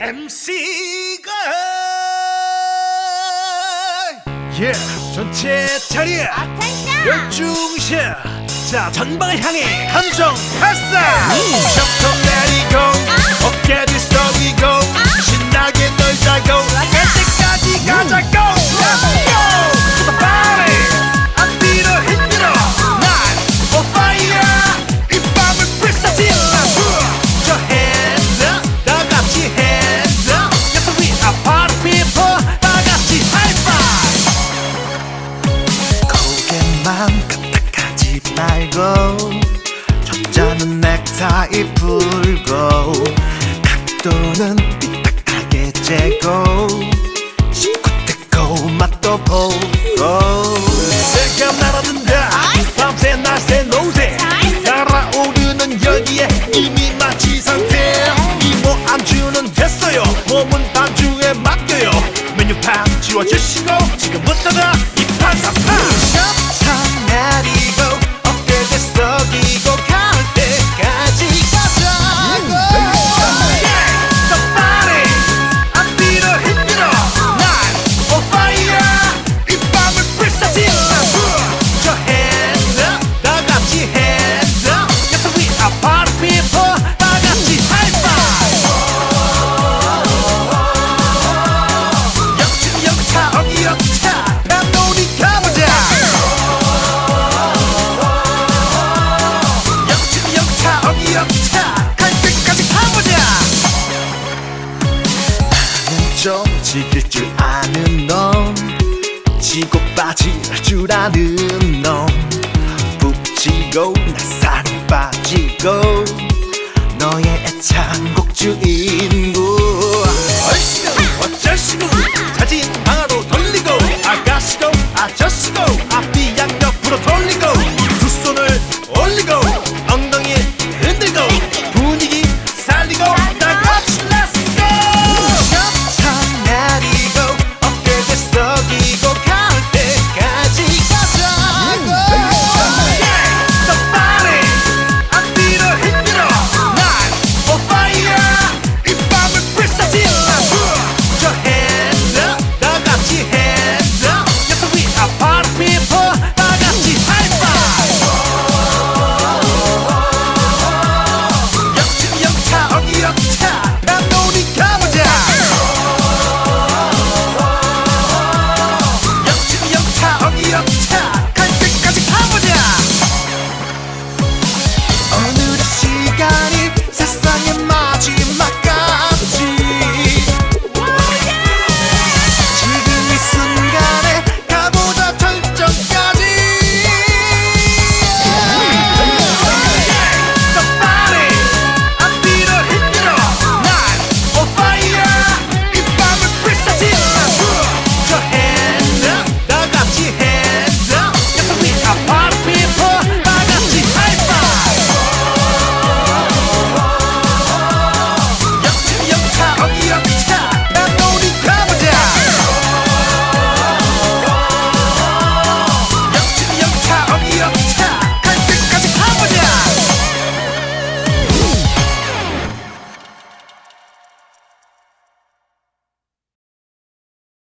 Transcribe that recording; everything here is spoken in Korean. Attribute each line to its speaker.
Speaker 1: MC가 예 전체 차례 열중심 자 전방을 향해 함성 발사! 음. 셔터 내리고 아. 어깨 들썩이고 말고 천자는 넥타이 풀고 각도는 삐딱하게 재고 신고 뜯고 맛도 보고 내가 말하는 다 지킬 줄 아는 넌 지고 빠질 줄 아는 넌 북치고 나 사랑 빠지고 너의 애창곡 주인